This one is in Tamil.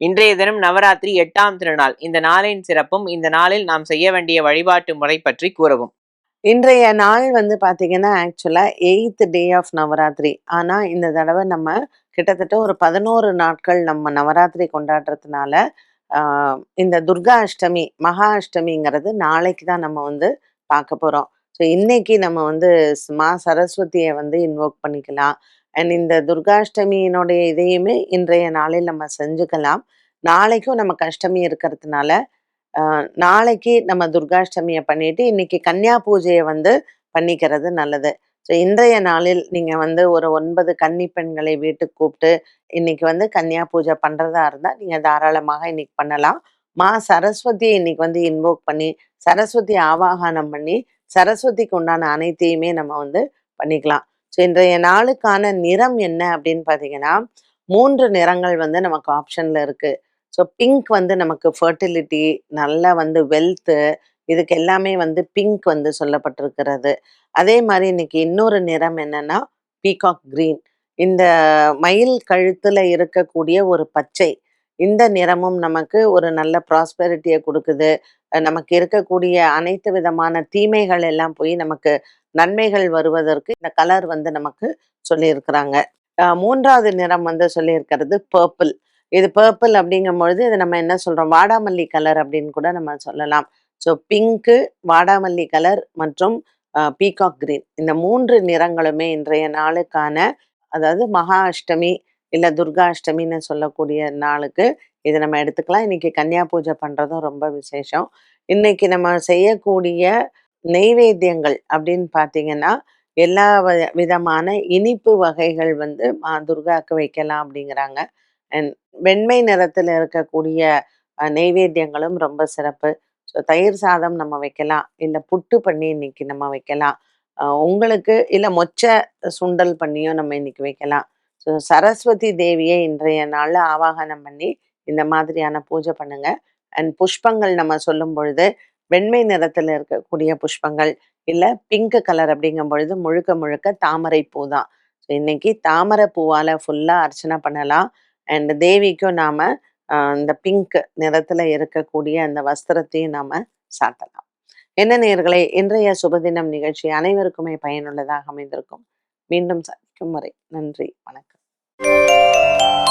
இன்றைய தினம் நவராத்திரி எட்டாம் திருநாள். இந்த நாளின் சிறப்பும் இந்த நாளில் நாம் செய்ய வேண்டிய வழிபாட்டு முறை பற்றி கூறவும். இன்றைய நாள் வந்து பார்த்தீங்கன்னா ஆக்சுவலாக எயித் டே ஆஃப் நவராத்திரி. ஆனால் இந்த தடவை நம்ம கிட்டத்தட்ட ஒரு பதினோரு நாட்கள் நம்ம நவராத்திரி கொண்டாடுறதுனால இந்த துர்கா அஷ்டமி மகா அஷ்டமிங்கிறது நாளைக்கு தான் நம்ம வந்து பார்க்க போகிறோம் ஸோ இன்னைக்கு நம்ம வந்து மா சரஸ்வதியை வந்து இன்வோக் பண்ணிக்கலாம். அண்ட் இந்த துர்காஷ்டமியினுடைய இதையுமே இன்றைய நாளில் நம்ம செஞ்சுக்கலாம். நாளைக்கும் நமக்கு அஷ்டமி இருக்கிறதுனால நாளைக்கு நம்ம துர்காஷ்டமியை பண்ணிட்டு இன்னைக்கு கன்னியா பூஜையை வந்து பண்ணிக்கிறது நல்லது. ஸோ இன்றைய நாளில் நீங்கள் வந்து ஒரு ஒன்பது கன்னி பெண்களை வீட்டுக்கு கூப்பிட்டு இன்னைக்கு வந்து கன்னியா பூஜை பண்ணுறதா இருந்தால் நீங்கள் தாராளமாக இன்னைக்கு பண்ணலாம். மா சரஸ்வதியை இன்னைக்கு வந்து இன்வோக் பண்ணி சரஸ்வதி ஆவாகனம் பண்ணி சரஸ்வதிக்கு உண்டான அனைத்தையுமே நம்ம வந்து பண்ணிக்கலாம். ஸோ இன்றைய நாளுக்கான நிறம் என்ன அப்படின்னு பார்த்தீங்கன்னா மூன்று நிறங்கள் வந்து நமக்கு ஆப்ஷனில் இருக்குது ஸோ பிங்க் வந்து நமக்கு ஃபர்டிலிட்டி நல்லா வந்து வெல்த்து இதுக்கு எல்லாமே வந்து பிங்க் வந்து சொல்லப்பட்டிருக்கிறது. அதே மாதிரி இன்னைக்கு இன்னொரு நிறம் என்னன்னா பீகாக் கிரீன் இந்த மயில் கழுத்தில் இருக்கக்கூடிய ஒரு பச்சை இந்த நிறமும் நமக்கு ஒரு நல்ல ப்ராஸ்பெரிட்டியை கொடுக்குது. நமக்கு இருக்கக்கூடிய அனைத்து விதமான தீமைகள் எல்லாம் போய் நமக்கு நன்மைகள் வருவதற்கு இந்த கலர் வந்து நமக்கு சொல்லியிருக்கிறாங்க. மூன்றாவது நிறம் வந்து சொல்லியிருக்கிறது பர்பிள் இது பர்பிள் அப்படிங்கும் பொழுது இது நம்ம என்ன சொல்றோம்? வாடாமல்லி கலர் அப்படின்னு கூட நம்ம சொல்லலாம். ஸோ பிங்க்கு வாடாமல்லி கலர் மற்றும் பீகாக் கிரீன் இந்த மூன்று நிறங்களுமே இன்றைய நாளுக்கான அதாவது மகா அஷ்டமி இல்லை துர்கா அஷ்டமின்னு சொல்லக்கூடிய நாளுக்கு இதை நம்ம எடுத்துக்கலாம். இன்னைக்கு கன்னியா பூஜை பண்ணுறதும் ரொம்ப விசேஷம். இன்னைக்கு நம்ம செய்யக்கூடிய நெய்வேத்தியங்கள் அப்படின்னு பார்த்தீங்கன்னா எல்லா வ- விதமான இனிப்பு வகைகள் வந்து மா துர்காக்கு வைக்கலாம் அப்படிங்கிறாங்க. வெண்மை நிறத்தில் இருக்கக்கூடிய நெய்வேத்தியங்களும் ரொம்ப சிறப்பு. ஸோ தயிர் சாதம் நம்ம வைக்கலாம். இல்லை புட்டு பண்ணி இன்னைக்கு நம்ம வைக்கலாம். உங்களுக்கு இல்லை மொச்சை சுண்டல் பண்ணியும் நம்ம இன்னைக்கு வைக்கலாம். ஸோ சரஸ்வதி தேவியை இன்றைய நாளில் ஆவாகனம் பண்ணி இந்த மாதிரியான பூஜை பண்ணுங்க. அண்ட் புஷ்பங்கள் நம்ம சொல்லும் பொழுது வெண்மை நிறத்தில் இருக்கக்கூடிய புஷ்பங்கள் இல்லை பிங்க் கலர் அப்படிங்கும் பொழுது முழுக்க முழுக்க தாமரை பூ தான். ஸோ இன்னைக்கு தாமரை பூவால் ஃபுல்லாக அர்ச்சனை பண்ணலாம். அண்ட் தேவிக்கும் நாம இந்த பிங்க் நிறத்துல இருக்கக்கூடிய அந்த வஸ்திரத்தையும் நாம சாத்தலாம். என்ன நேர்களே இன்றைய சுபதினம் நிகழ்ச்சி அனைவருக்குமே பயனுள்ளதாக அமைந்திருக்கும். மீண்டும் சந்திக்கும் வரை நன்றி வணக்கம்.